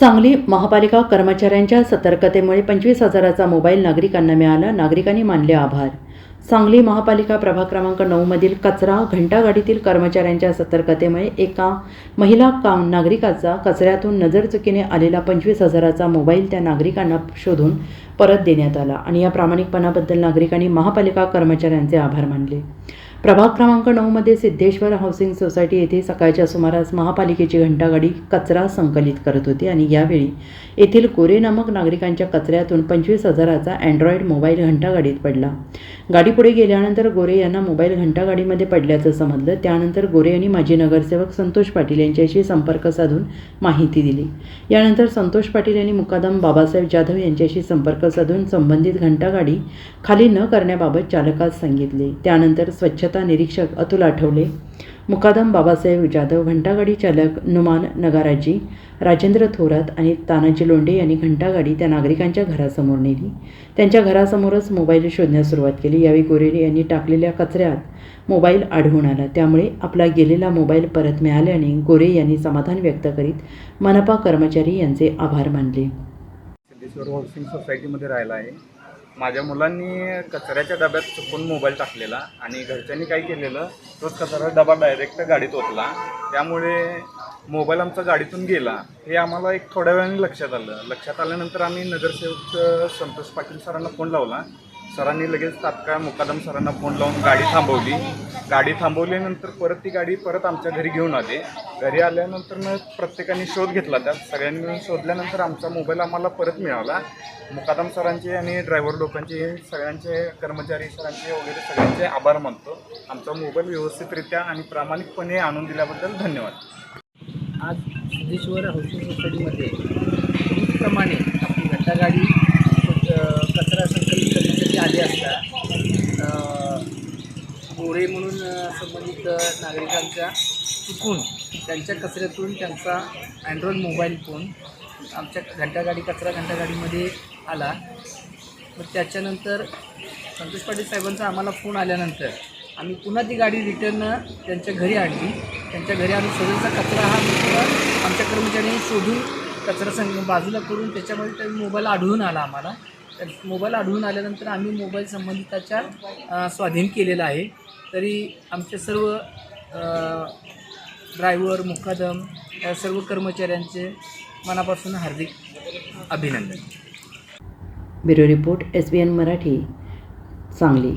सांगली महापालिका कर्मचाऱ्यांच्या सतर्कतेमुळे पंचवीस हजाराचा मोबाईल नागरिकांना मिळाला. नागरिकांनी मानले आभार. सांगली महापालिका प्रभाग क्रमांक नऊमधील कचरा घंटागाडीतील कर्मचाऱ्यांच्या सतर्कतेमुळे एका महिला काम नागरिकाचा कचऱ्यातून नजरचुकीने आलेला पंचवीस हजाराचा मोबाईल त्या नागरिकांना शोधून परत देण्यात आला आणि या प्रामाणिकपणाबद्दल नागरिकांनी महापालिका कर्मचाऱ्यांचे आभार मानले. प्रभाग क्रमांक नऊमध्ये सिद्धेश्वर हाऊसिंग सोसायटी येथे सकाळच्या सुमारास महापालिकेची घंटागाडी कचरा संकलित करत होती आणि यावेळी येथील कोरे नामक नागरिकांच्या कचऱ्यातून पंचवीस हजाराचा अँड्रॉइड मोबाईल घंटागाडीत पडला. गाडी पुढे गेल्यानंतर गोरे यांना मोबाईल घंटागाडीमध्ये पडल्याचं समजलं. त्यानंतर गोरे यांनी माजी नगरसेवक संतोष पाटील यांच्याशी संपर्क साधून माहिती दिली. यानंतर संतोष पाटील यांनी मुकादम बाबासाहेब जाधव यांच्याशी संपर्क साधून संबंधित घंटागाडी खाली न करण्याबाबत चालकास सांगितले. त्यानंतर स्वच्छता निरीक्षक अतुल आठवले मुकादम बाबासाहेब जाधव घंटागाडी चालक नुमान नगाराजी राजेंद्र थोरात आणि तानाजी लोंढे यांनी घंटागाडी त्या नागरिकांच्या घरासमोर नेली. त्यांच्या घरासमोरच मोबाईल शोधण्यास सुरुवात केली. यावेळी गोरेरे यांनी टाकलेल्या कचऱ्यात मोबाईल आढळून आला. त्यामुळे आपला गेलेला मोबाईल परत मिळाल्याने गोरे यांनी समाधान व्यक्त करीत मनपा कर्मचारी यांचे आभार मानले. सिद्धेश्वर हाऊसिंग सोसायटीमध्ये राहिला आहे. माझ्या मुलांनी कचऱ्याच्या डब्यात चुकून मोबाईल टाकलेला आणि घरच्यांनी काय केलेलं तोच कचरा डबा डायरेक्ट गाडीत ओतला. त्यामुळे मोबाईल आमचा गाडीतून गेला. हे आम्हाला एक थोड्या वेळाने लक्षात आलं. लक्षात आल्यानंतर आम्ही नगरसेवक संतोष पाटील सरांना फोन लावला. सरांनी लगेच तात्काळ मुकादम सरांना फोन लावून गाडी थांबवली. गाडी थांबवल्यानंतर परत ती गाडी परत आमच्या घरी घेऊन आले. घरी आल्यानंतर प्रत्येकाने शोध घेतला. त्यात सगळ्यांनी मिळून शोधल्यानंतर आमचा मोबाईल आम्हाला परत मिळाला. मुकादम सरांचे आणि ड्रायव्हर लोकांचे सगळ्यांचे कर्मचारी सरांचे वगैरे सगळ्यांचे आभार मानतो. आमचा मोबाईल व्यवस्थितरित्या आणि प्रामाणिकपणे आणून दिल्याबद्दल धन्यवाद. आज सिद्धेश्वर हाऊसिंग सोसायटीमध्ये प्रमाणे आपली घंटागाडी अ, कचरा संकलित झाली असता. गोरे म्हणून संबंधित नागरिकांच्या चुकून त्यांच्या कचऱ्यातून त्यांचा अँड्रॉइड मोबाईल फोन आमच्या घंटागाडी कचरा घंटागाडीमध्ये आला. मग त्याच्यानंतर संतोष पाटील साहेबांचा आम्हाला फोन आल्यानंतर आम्ही पुन्हा ती गाडी रिटर्न त्यांच्या घरी आणली. त्यांच्या घरी आणून सगळ्यांचा कचरा हा आमच्या कर्मचाऱ्यांनी शोधून कचरा संग बाजूला करून त्याच्यामध्ये त्या मोबाईल आढळून आला आम्हाला. तर मोबाईल आढळून आल्यानंतर आम्ही मोबाईल संबंधिताच्या स्वाधीन केलेला आहे. तरी आमचे सर्व ड्रायव्हर मुकादम या सर्व कर्मचाऱ्यांचे मनापासून हार्दिक अभिनंदन. Bureau report S B N Marathi Sangli.